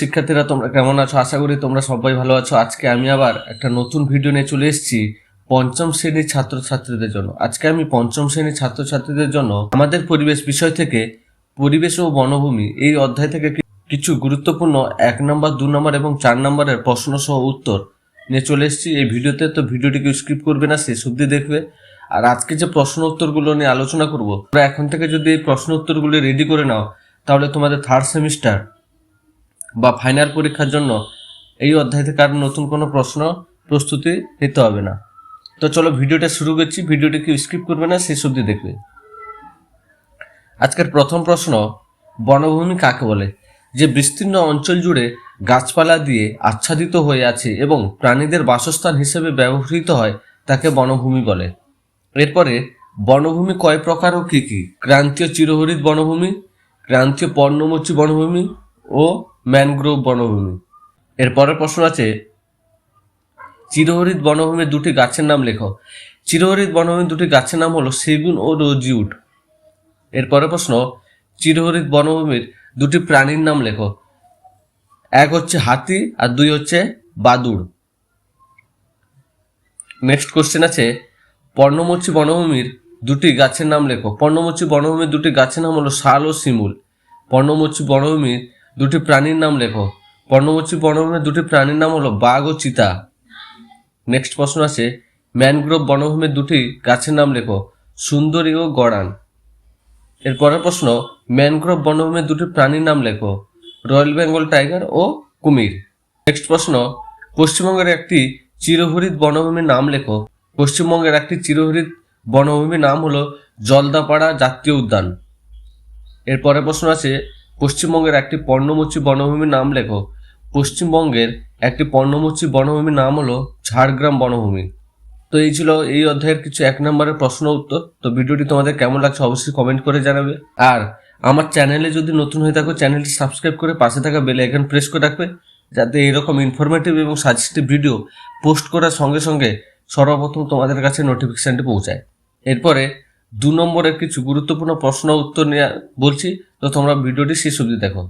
শিক্ষার্থীরা, তোমরা কেমন আছো? আশা করি তোমরা সবাই ভালো আছো। আজকে আমি আবার একটা নতুন ভিডিও নিয়ে চলে এসেছি পঞ্চম শ্রেণির ছাত্রছাত্রীদের জন্য। আজকে আমি পঞ্চম শ্রেণির ছাত্রছাত্রীদের জন্য আমাদের পরিবেশ বিষয় থেকে পরিবেশ ও বনভূমি এই অধ্যায় থেকে কিছু গুরুত্বপূর্ণ এক নম্বর, দু নম্বর এবং চার নম্বরের প্রশ্ন সহ উত্তর নিয়ে চলে এসেছি এই ভিডিওতে। তো ভিডিওটিকে স্কিপ করবে না, শেষ অব্দি দেখবে। আর আজকে যে প্রশ্ন উত্তরগুলো নিয়ে আলোচনা করব, তোমরা এখন থেকে যদি এই প্রশ্ন উত্তরগুলো রেডি করে নাও, তাহলে তোমাদের থার্ড সেমিস্টার বা ফাইনাল পরীক্ষার জন্য এই অধ্যায় থেকে আর নতুন কোনো প্রশ্ন, প্রস্তুতি নিতে হবে না। তো চলো ভিডিওটা শুরু করছি। ভিডিওটিকে স্কিপ করবে না, শেষ অবধি দেখবে। আজকের প্রথম প্রশ্ন, বনভূমি কাকে বলে? যে বিস্তীর্ণ অঞ্চল জুড়ে গাছপালা দিয়ে আচ্ছাদিত হয়ে আছে এবং প্রাণীদের বাসস্থান হিসেবে ব্যবহৃত হয় তাকে বনভূমি বলে। এরপরে, বনভূমি কয় প্রকার ও কী কী? ক্রান্তীয় চিরহরিত বনভূমি, ক্রান্তীয় পর্ণমোচী বনভূমি ও ম্যানগ্রোভ বনভূমি। এরপরের প্রশ্ন আছে, চিরহরিত বনভূমির দুটি গাছের নাম লেখো। চিরহরিত বনভূমির দুটি গাছের নাম হলো সেগুন ও রোজিউড এরপরের প্রশ্ন, চিরহরিত বনভূমির দুটি প্রাণীর নাম লেখো। এক হচ্ছে হাতি আর দুই হচ্ছে বাদুড়। নেক্সট কোশ্চেন আছে, পর্ণমোচী বনভূমির দুটি গাছের নাম লেখো। পর্ণমোচী বনভূমির দুটি গাছের নাম হলো শাল ও শিমুল। পর্ণমোচী বনভূমির দুটি প্রাণীর নাম লেখো। পর্ণমোচী বনভূমির দুটি প্রাণীর নাম হলো বাঘ ও চিতা। নেক্সট প্রশ্ন আছে, ম্যানগ্রোভ বনভূমির দুটি গাছের নাম লেখো, সুন্দরী ও গড়ান। এর পরের প্রশ্ন, ম্যানগ্রোভ বনভূমির দুটি প্রাণীর নাম লেখো, রয়্যাল বেঙ্গল টাইগার ও কুমির। নেক্সট প্রশ্ন, পশ্চিমবঙ্গের একটি চিরহরিত বনভূমির নাম লেখো। পশ্চিমবঙ্গের একটি চিরহরিত বনভূমির নাম হলো জলদাপাড়া জাতীয় উদ্যান। এর পরের প্রশ্ন আছে পশ্চিমবঙ্গের একটি পর্ণমোচী বনভূমির নাম লেখো। পশ্চিমবঙ্গের একটি পর্ণমোচী বনভূমির নাম হলো ঝাড়গ্রাম বনভূমি। তো এই ছিল এই অধ্যায়ের কিছু এক নম্বরের প্রশ্ন উত্তর। তো ভিডিওটি তোমাদের কেমন লাগছে অবশ্যই কমেন্ট করে জানাবে। আর আমার চ্যানেলে যদি নতুন হয়ে থাকো, চ্যানেলটি সাবস্ক্রাইব করে পাশে থাকা বেল আইকন প্রেস করে রাখবে, যাতে এরকম ইনফরমেটিভ এবং সাজেস্টিভ ভিডিও পোস্ট করার সঙ্গে সঙ্গে সর্বপ্রথম তোমাদের কাছে নোটিফিকেশানটি পৌঁছায়। এরপরে দু নম্বরের কিছু গুরুত্বপূর্ণ প্রশ্ন উত্তর নিয়ে বলছি, তো তোমরা ভিডিওটি শেষ অবধি দেখো।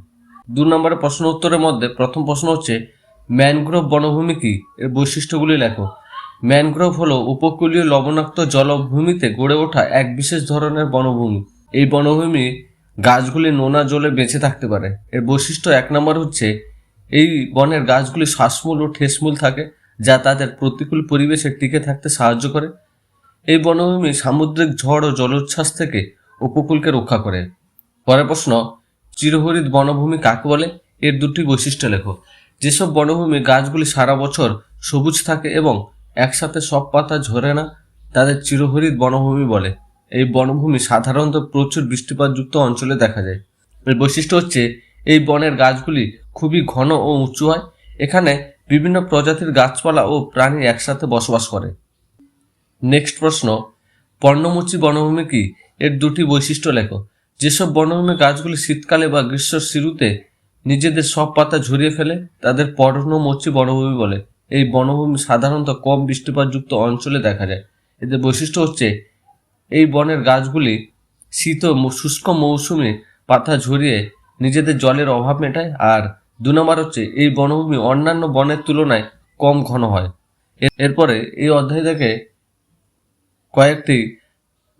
দু নম্বরের প্রশ্ন উত্তরের মধ্যে প্রথম প্রশ্ন হচ্ছে, ম্যানগ্রোভ বনভূমি কি? এর বৈশিষ্ট্যগুলি লেখো। ম্যানগ্রোভ হলো উপকূলীয় লবণাক্ত জলভূমিতে গড়ে ওঠা এক বিশেষ ধরনের বনভূমি। এই বনভূমি গাছগুলি নোনা জলে বেঁচে থাকতে পারে। এর বৈশিষ্ট্য এক নম্বর হচ্ছে, এই বনের গাছগুলি শ্বাসমূল ও ঠেসমূল থাকে, যা তাদের প্রতিকূল পরিবেশে টিকে থাকতে সাহায্য করে। এই বনভূমি সামুদ্রিক ঝড় ও জলোচ্ছ্বাস থেকে উপকূলকে রক্ষা করে। পরের প্রশ্ন চিরহরিত বনভূমি কাকে বলে? এর দুটি বৈশিষ্ট্য লেখো। যেসব বনভূমি গাছগুলি সারা বছর সবুজ থাকে এবং একসাথে সব পাতা ঝরে না, তাদের চিরহরিত বনভূমি বলে। এই বনভূমি সাধারণত প্রচুর বৃষ্টিপাতযুক্ত অঞ্চলে দেখা যায়। এর বৈশিষ্ট্য হচ্ছে, এই বনের গাছগুলি খুবই ঘন ও উঁচু হয়। এখানে বিভিন্ন প্রজাতির গাছপালা ও প্রাণী একসাথে বসবাস করে। নেক্সট প্রশ্ন পর্ণমোচী বনভূমি কি? এর দুটি বৈশিষ্ট্য লেখো। যেসব বনভূমি গাছগুলি শীতকালে বা গ্রীষ্মের শিরুতে নিজেদের সব পাতা ঝরিয়ে ফেলে, তাদের পর্ণমোচী বনভূমি বলে। এই বনভূমি সাধারণত কম বৃষ্টিপাতযুক্ত অঞ্চলে দেখা যায়। এদের বৈশিষ্ট্য হচ্ছে, এই বনের গাছগুলি শীত শুষ্ক মৌসুমে পাতা ঝরিয়ে নিজেদের জলের অভাব মেটায়, আর দু নম্বর হচ্ছে, এই বনভূমি অন্যান্য বনের তুলনায় কম ঘন হয়। এরপরে এই অধ্যায় থেকে কয়েকটি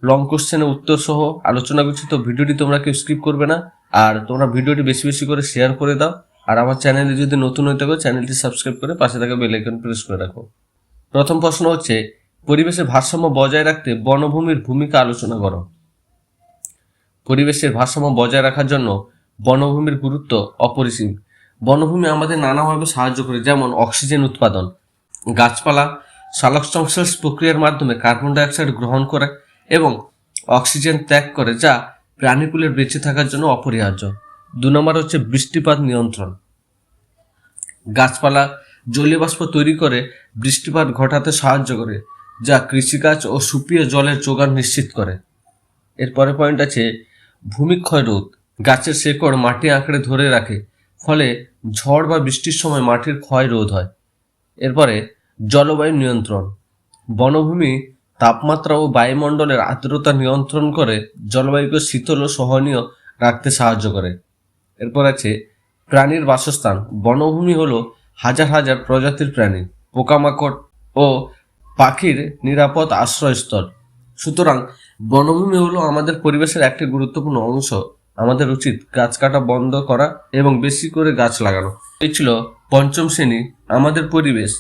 লং কোশ্চেনের উত্তর সহ আলোচনা করছি, তো ভিডিওটি তোমরা কেউ স্কিপ করবে না। আর তোমরা ভিডিওটি বেশি বেশি করে শেয়ার করে দাও। আর আমার চ্যানেলে যদি নতুন হয়ে থাকো চ্যানেলটি সাবস্ক্রাইব করে পাশে থাকা বেল আইকন প্রেস করে রাখো। প্রথম প্রশ্ন হচ্ছে, পরিবেশের ভারসাম্য বজায় রাখতে বনভূমির ভূমিকা আলোচনা করো। পরিবেশের ভারসাম্য বজায় রাখার জন্য বনভূমির গুরুত্ব অপরিসীম। বনভূমি আমাদের নানাভাবে সাহায্য করে, যেমন অক্সিজেন উৎপাদন, গাছপালা সালোক সংশ্লেষ প্রক্রিয়ার মাধ্যমে কার্বন ডাইঅক্সাইড গ্রহণ করে এবং অক্সিজেন ত্যাগ করে যা প্রাণীকুলের বেঁচে থাকার জন্য অপরিহার্য। দু নম্বর হচ্ছে বৃষ্টিপাত নিয়ন্ত্রণ। গাছপালা জলীয় বাষ্প তৈরি করে বৃষ্টিপাত ঘটাতে সাহায্য করে, যা কৃষিকাজ ও সুপ্রিয় জলের যোগান নিশ্চিত করে। এরপরে পয়েন্ট আছে ভূমিক্ষয় রোধ। গাছের শেকড় মাটি আঁকড়ে ধরে রাখে, ফলে ঝড় বা বৃষ্টির সময় মাটির ক্ষয় রোধ হয়। এরপরে জলবায়ু নিয়ন্ত্রণ। বনভূমি, তাপমাত্রা ও বায়ুমণ্ডলের আর্দ্রতা নিয়ন্ত্রণ করে জলবায়ুকে শীতল ও সহনীয় রাখতে সাহায্য করে। এরপর আছে প্রাণীর বাসস্থান। বনভূমি হলো হাজার হাজার প্রজাতির প্রাণী, পোকামাকড় ও পাখির নিরাপদ আশ্রয়স্থল। সুতরাং বনভূমি হলো আমাদের পরিবেশের একটি গুরুত্বপূর্ণ অংশ। আমাদের উচিত গাছ কাটা বন্ধ করা এবং বেশি করে গাছ লাগানো। এই ছিল পঞ্চম শ্রেণি, আমাদের পরিবেশ।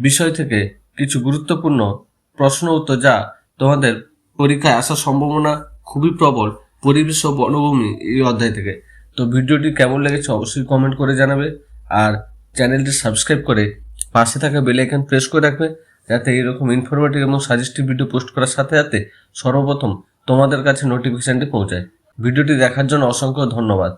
বিষয় থেকে কিছু গুরুত্বপূর্ণ প্রশ্ন উত্তর যা তোমাদের পরীক্ষায় আসার সম্ভাবনা খুবই প্রবল পরিবেশ ও বনভূমি এই অধ্যায় থেকে। তো ভিডিওটি কেমন লেগেছে অবশ্যই কমেন্ট করে জানাবে আর চ্যানেলটি সাবস্ক্রাইব করে পাশে থাকা বেল আইকন প্রেস করে রাখবে যাতে এরকম ইনফরমেটিভ এবং সাজেস্টিভ ভিডিও পোস্ট করার সাথে সাথে সর্বপ্রথম তোমাদের কাছে নোটিফিকেশনটি পৌঁছায়। ভিডিওটি দেখার জন্য অসংখ্য ধন্যবাদ।